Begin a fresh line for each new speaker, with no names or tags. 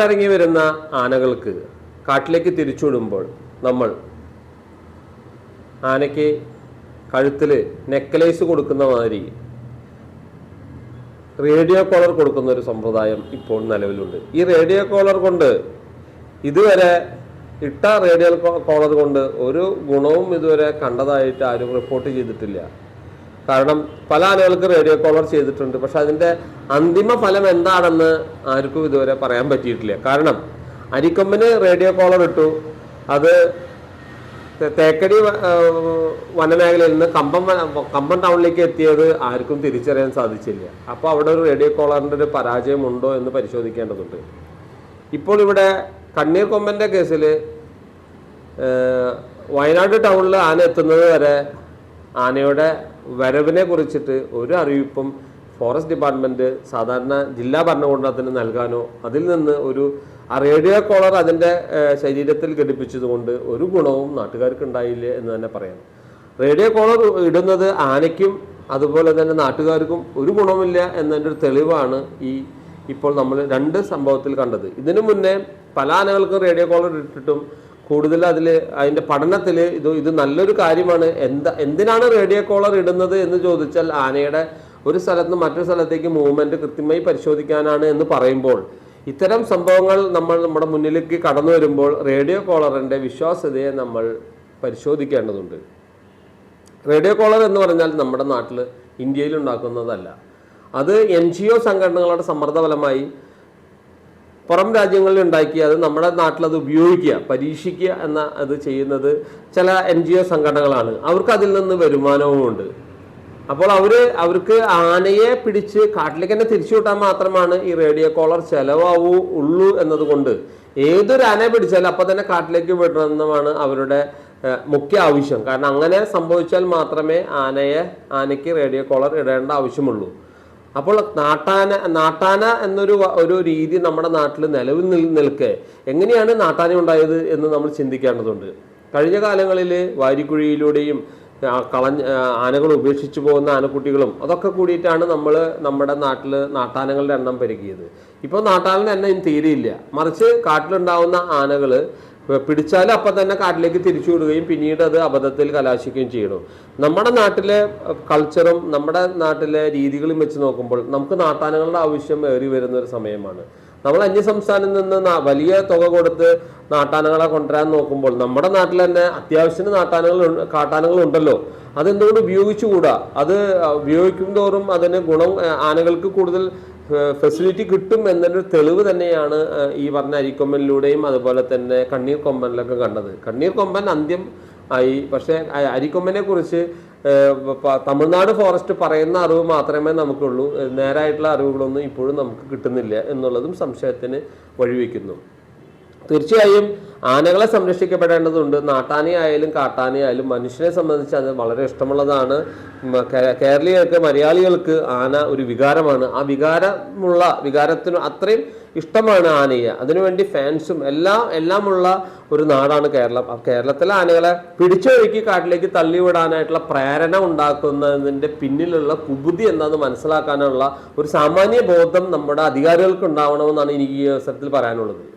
ഇറങ്ങി വരുന്ന ആനകൾക്ക് കാട്ടിലേക്ക് തിരിച്ചുവിടുമ്പോൾ നമ്മൾ ആനയ്ക്ക് കഴുത്തിൽ നെക്ലേസ് കൊടുക്കുന്ന മാതിരി റേഡിയോ കോളർ കൊടുക്കുന്ന ഒരു സമ്പ്രദായം ഇപ്പോൾ നിലവിലുണ്ട് ഈ റേഡിയോ കോളർ കൊണ്ട് ഇതുവരെ ഇട്ട റേഡിയോ കോളർ കൊണ്ട് ഒരു ഗുണവും ഇതുവരെ കണ്ടതായിട്ട് ആരും റിപ്പോർട്ട് ചെയ്തിട്ടില്ല കാരണം പല ആളുകൾക്ക് റേഡിയോ കോളർ ചെയ്തിട്ടുണ്ട്. പക്ഷെ അതിന്റെ അന്തിമ ഫലം എന്താണെന്ന് ആർക്കും ഇതുവരെ പറയാൻ പറ്റിയിട്ടില്ല. കാരണം അരിക്കൊമ്പന് റേഡിയോ കോളർ ഇട്ടു. അത് തേക്കടി വനമേഖലയിൽ നിന്ന് കമ്പം കമ്പം ടൗണിലേക്ക് എത്തിയത് ആർക്കും തിരിച്ചറിയാൻ സാധിച്ചില്ല. അപ്പോൾ അവിടെ ഒരു റേഡിയോ കോളറിന്റെ ഒരു പരാജയമുണ്ടോ എന്ന് പരിശോധിക്കേണ്ടതുണ്ട്. ഇപ്പോൾ ഇവിടെ കണ്ണീർ കൊമ്പന്റെ കേസിൽ വയനാട് ടൗണിൽ ആന എത്തുന്നത് വരെ ആനയുടെ വരവിനെ കുറിച്ചിട്ട് ഒരു അറിയിപ്പും ഫോറസ്റ്റ് ഡിപ്പാർട്ട്മെന്റ് സാധാരണ ജില്ലാ ഭരണകൂടത്തിന് നൽകാനോ അതിൽ നിന്ന് ഒരു റേഡിയോ കോളർ അതിന്റെ ശരീരത്തിൽ ഘടിപ്പിച്ചതുകൊണ്ട് ഒരു ഗുണവും നാട്ടുകാർക്ക് ഉണ്ടായില്ല എന്ന് തന്നെ പറയാം. റേഡിയോ കോളർ ഇടുന്നത് ആനയ്ക്കും അതുപോലെ തന്നെ നാട്ടുകാർക്കും ഒരു ഗുണവുമില്ല എന്നതിന്റെ ഒരു തെളിവാണ് ഈ ഇപ്പോൾ നമ്മൾ രണ്ട് സംഭവത്തിൽ കണ്ടത്. ഇതിനു മുന്നേ പല ആനകൾക്കും റേഡിയോ കോളർ ഇട്ടിട്ടും കൂടുതൽ അതിൽ അതിന്റെ പഠനത്തിൽ ഇത് ഇത് നല്ലൊരു കാര്യമാണ്. എന്താ എന്തിനാണ് റേഡിയോ കോളർ ഇടുന്നത് എന്ന് ചോദിച്ചാൽ ആനയുടെ ഒരു സ്ഥലത്ത് നിന്ന് മറ്റൊരു സ്ഥലത്തേക്ക് മൂവ്മെന്റ് കൃത്യമായി പരിശോധിക്കാനാണ് എന്ന് പറയുമ്പോൾ ഇത്തരം സംഭവങ്ങൾ നമ്മൾ നമ്മുടെ മുന്നിലേക്ക് കടന്നു വരുമ്പോൾ റേഡിയോ കോളറിന്റെ വിശ്വാസ്യതയെ നമ്മൾ പരിശോധിക്കേണ്ടതുണ്ട്. റേഡിയോ കോളർ എന്ന് പറഞ്ഞാൽ നമ്മുടെ നാട്ടിൽ ഇന്ത്യയിൽ ഉണ്ടാക്കുന്നതല്ല. അത് എൻ ജി ഒ സംഘടനകളുടെ സമ്മർദ്ദഫലമായി പുറം രാജ്യങ്ങളിൽ ഉണ്ടാക്കി അത് നമ്മുടെ നാട്ടിൽ അത് ഉപയോഗിക്കുക പരീക്ഷിക്കുക എന്ന അത് ചെയ്യുന്നത് ചില എൻ ജി ഒ സംഘടനകളാണ്. അവർക്ക് അതിൽ നിന്ന് വരുമാനവുമുണ്ട് അപ്പോൾ അവർ അവർക്ക് ആനയെ പിടിച്ച് കാട്ടിലേക്ക് തന്നെ തിരിച്ചു വിട്ടാൽ മാത്രമാണ് ഈ റേഡിയോ കോളർ ചിലവാവൂ ഉള്ളൂ എന്നതുകൊണ്ട് ഏതൊരു ആനയെ പിടിച്ചാലും അപ്പം തന്നെ കാട്ടിലേക്ക് വിടണമെന്നാണ് അവരുടെ മുഖ്യ ആവശ്യം. കാരണം അങ്ങനെ സംഭവിച്ചാൽ മാത്രമേ ആനയെ ആനയ്ക്ക് റേഡിയോ കോളർ ഇടേണ്ട ആവശ്യമുള്ളൂ. അപ്പോൾ നാട്ടാന നാട്ടാന എന്നൊരു ഒരു രീതി നമ്മുടെ നാട്ടിൽ നിലവിൽ നിൽ നിൽക്കെ. എങ്ങനെയാണ് നാട്ടാന ഉണ്ടായത് എന്ന് നമ്മൾ ചിന്തിക്കേണ്ടതുണ്ട്. കഴിഞ്ഞ കാലങ്ങളിൽ വാരിക്കുഴിയിലൂടെയും കളഞ്ഞ ആനകൾ ഉപേക്ഷിച്ചു പോകുന്ന ആനക്കുട്ടികളും അതൊക്കെ കൂടിയിട്ടാണ് നമ്മൾ നമ്മുടെ നാട്ടിൽ നാട്ടാനകളുടെ എണ്ണം പെരുകിയത്. ഇപ്പോൾ നാട്ടാനെ എണ്ണം തീരെയില്ല. മറിച്ച് കാട്ടിലുണ്ടാവുന്ന ആനകൾ പിടിച്ചാൽ അപ്പം തന്നെ കാട്ടിലേക്ക് തിരിച്ചു വിടുകയും പിന്നീട് അത് അബദ്ധത്തിൽ കലാശിക്കുകയും ചെയ്യണം. നമ്മുടെ നാട്ടിലെ കൾച്ചറും നമ്മുടെ നാട്ടിലെ രീതികളും വെച്ച് നോക്കുമ്പോൾ നമുക്ക് നാട്ടാനകളുടെ ആവശ്യം ഏറി വരുന്ന ഒരു സമയമാണ്. നമ്മൾ അന്യ സംസ്ഥാനത്ത് നിന്ന് വലിയ തുക കൊടുത്ത് നാട്ടാനകളെ കൊണ്ടുവരാൻ നോക്കുമ്പോൾ നമ്മുടെ നാട്ടിൽ തന്നെ അത്യാവശ്യത്തിന് നാട്ടാനകൾ കാട്ടാനകൾ ഉണ്ടല്ലോ. അതെന്തുകൊണ്ട് ഉപയോഗിച്ചുകൂടാ? അത് ഉപയോഗിക്കും തോറും അതിന് ഗുണം ആനകൾക്ക് കൂടുതൽ ഫെസിലിറ്റി കിട്ടും എന്നൊരു തെളിവ് തന്നെയാണ് ഈ പറഞ്ഞ അരിക്കൊമ്പനിലൂടെയും അതുപോലെ തന്നെ കണ്ണീർ കൊമ്പനിലൊക്കെ കണ്ടത്. കണ്ണീർ കൊമ്പൻ അന്ത്യം ആയി. പക്ഷേ അരിക്കൊമ്പനെ കുറിച്ച് തമിഴ്നാട് ഫോറസ്റ്റ് പറയുന്ന അറിവ് മാത്രമേ നമുക്കുള്ളൂ. നേരായിട്ടുള്ള അറിവുകളൊന്നും ഇപ്പോഴും നമുക്ക് കിട്ടുന്നില്ല എന്നുള്ളതും സംശയത്തിന് വഴിവെക്കുന്നു. തീർച്ചയായും ആനകളെ സംരക്ഷിക്കപ്പെടേണ്ടതുണ്ട്. നാട്ടാനയായാലും കാട്ടാനയായാലും മനുഷ്യനെ സംബന്ധിച്ച് അത് വളരെ ഇഷ്ടമുള്ളതാണ്. കേരളീയർക്ക് മലയാളികൾക്ക് ആന ഒരു വികാരമാണ്. ആ വികാരമുള്ള വികാരത്തിന് അത്രയും ഇഷ്ടമാണ് ആനയെ. അതിനുവേണ്ടി ഫാൻസും എല്ലാം എല്ലാമുള്ള ഒരു നാടാണ് കേരളം. കേരളത്തിലെ ആനകളെ പിടിച്ചൊഴുക്കി കാട്ടിലേക്ക് തള്ളിവിടാനായിട്ടുള്ള പ്രേരണ ഉണ്ടാക്കുന്നതിന്റെ പിന്നിലുള്ള കുബുദ്ധി എന്താണെന്ന് മനസ്സിലാക്കാനുള്ള ഒരു സാമാന്യ ബോധം നമ്മുടെ അധികാരികൾക്ക് ഉണ്ടാവണമെന്നാണ് എനിക്ക് ഈ അവസരത്തിൽ പറയാനുള്ളത്.